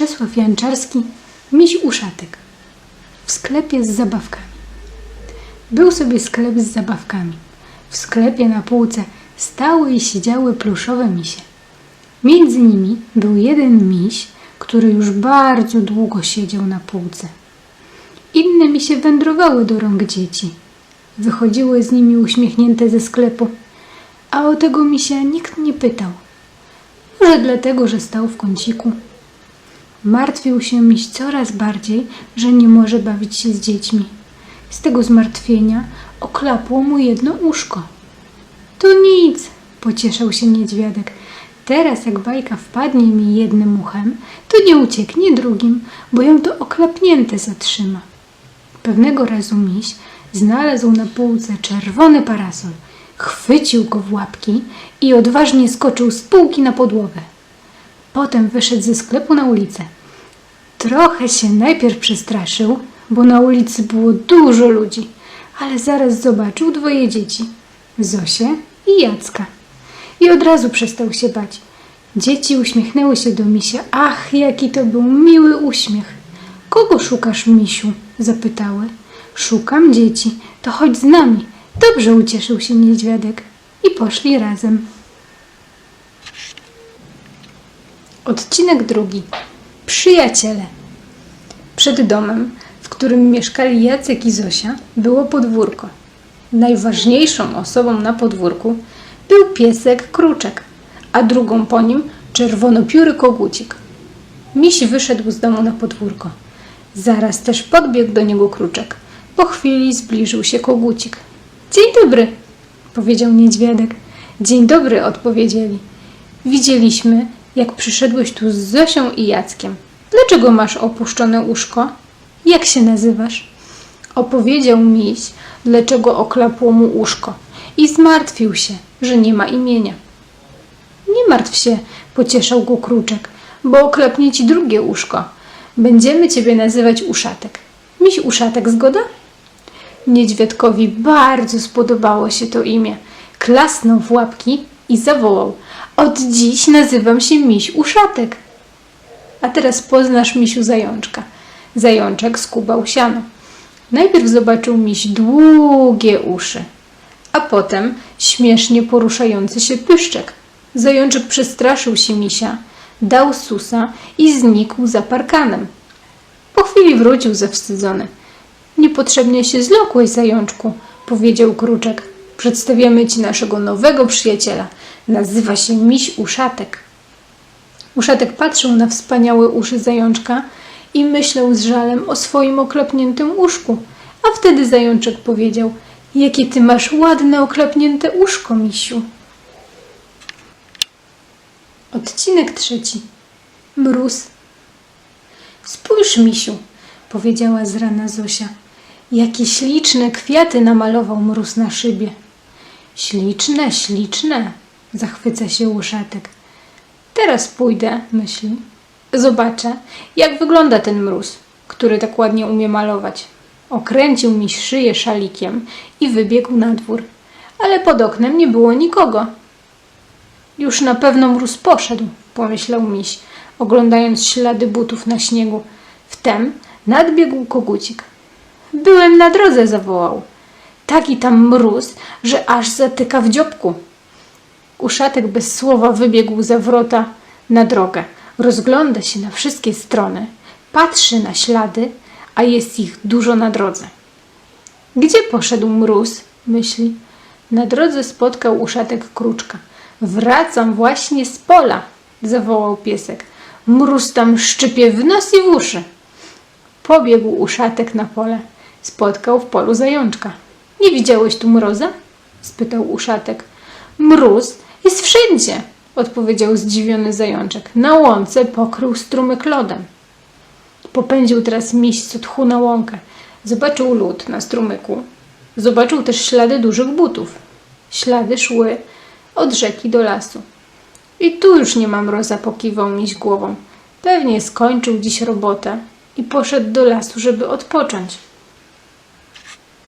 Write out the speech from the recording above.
Czesław Janczarski, miś uszatek. W sklepie z zabawkami. Był sobie sklep z zabawkami. W sklepie na półce stały i siedziały pluszowe misie. Między nimi był jeden miś, który już bardzo długo siedział na półce. Inne misie wędrowały do rąk dzieci. Wychodziły z nimi uśmiechnięte ze sklepu, a o tego misia nikt nie pytał. Może dlatego, że stał w kąciku. Martwił się miś coraz bardziej, że nie może bawić się z dziećmi. Z tego zmartwienia oklapło mu jedno uszko. To nic, pocieszał się niedźwiadek. Teraz jak bajka wpadnie mi jednym uchem, to nie ucieknie drugim, bo ją to oklapnięte zatrzyma. Pewnego razu miś znalazł na półce czerwony parasol, chwycił go w łapki i odważnie skoczył z półki na podłogę. Potem wyszedł ze sklepu na ulicę. Trochę się najpierw przestraszył, bo na ulicy było dużo ludzi, ale zaraz zobaczył dwoje dzieci Zosię i Jacka. I od razu przestał się bać. Dzieci uśmiechnęły się do misia. Ach, jaki to był miły uśmiech. Kogo szukasz, misiu? zapytały. Szukam dzieci, to chodź z nami. Dobrze ucieszył się niedźwiadek i poszli razem. Odcinek drugi. Przyjaciele. Przed domem, w którym mieszkali Jacek i Zosia, było podwórko. Najważniejszą osobą na podwórku był piesek Kruczek, a drugą po nim czerwonopióry kogucik. Miś wyszedł z domu na podwórko. Zaraz też podbiegł do niego Kruczek. Po chwili zbliżył się kogucik. Dzień dobry, powiedział niedźwiadek. Dzień dobry, odpowiedzieli. Widzieliśmy, jak przyszedłeś tu z Zosią i Jackiem. Dlaczego masz opuszczone uszko? Jak się nazywasz? Opowiedział miś, dlaczego oklapło mu uszko i zmartwił się, że nie ma imienia. Nie martw się, pocieszał go kruczek, bo oklepnie ci drugie uszko. Będziemy ciebie nazywać uszatek. Miś uszatek, zgoda? Niedźwiadkowi bardzo spodobało się to imię. Klasnął w łapki i zawołał: Od dziś nazywam się Miś Uszatek. A teraz poznasz misiu zajączka. Zajączek skubał siano. Najpierw zobaczył miś długie uszy, a potem śmiesznie poruszający się pyszczek. Zajączek przestraszył się misia, dał susa i znikł za parkanem. Po chwili wrócił zawstydzony. Niepotrzebnie się zlokłeś, zajączku, powiedział kruczek. Przedstawiamy ci naszego nowego przyjaciela. Nazywa się Miś Uszatek. Uszatek patrzył na wspaniałe uszy zajączka i myślał z żalem o swoim oklepniętym uszku. A wtedy zajączek powiedział: Jakie ty masz ładne oklepnięte uszko, misiu. Odcinek trzeci. Mróz. Spójrz, misiu, powiedziała z rana Zosia. Jakie śliczne kwiaty namalował mróz na szybie. Śliczne, śliczne, zachwyca się uszatek. Teraz pójdę, myśli. Zobaczę, jak wygląda ten mróz, który tak ładnie umie malować. Okręcił mi szyję szalikiem i wybiegł na dwór. Ale pod oknem nie było nikogo. Już na pewno mróz poszedł, pomyślał miś, oglądając ślady butów na śniegu. Wtem nadbiegł kogucik. Byłem na drodze, zawołał. Taki tam mróz, że aż zatyka w dziobku. Uszatek bez słowa wybiegł za wrota na drogę. Rozgląda się na wszystkie strony, patrzy na ślady, a jest ich dużo na drodze. Gdzie poszedł mróz? myśli. Na drodze spotkał uszatek kruczka. Wracam właśnie z pola, zawołał piesek. Mróz tam szczypie w nos i w uszy. Pobiegł uszatek na pole. Spotkał w polu zajączka. Nie widziałeś tu mroza? spytał uszatek. Mróz jest wszędzie, odpowiedział zdziwiony zajączek. Na łące pokrył strumyk lodem. Popędził teraz miś co tchu na łąkę. Zobaczył lód na strumyku. Zobaczył też ślady dużych butów. Ślady szły od rzeki do lasu. I tu już nie ma mroza, pokiwał miś głową. Pewnie skończył dziś robotę i poszedł do lasu, żeby odpocząć.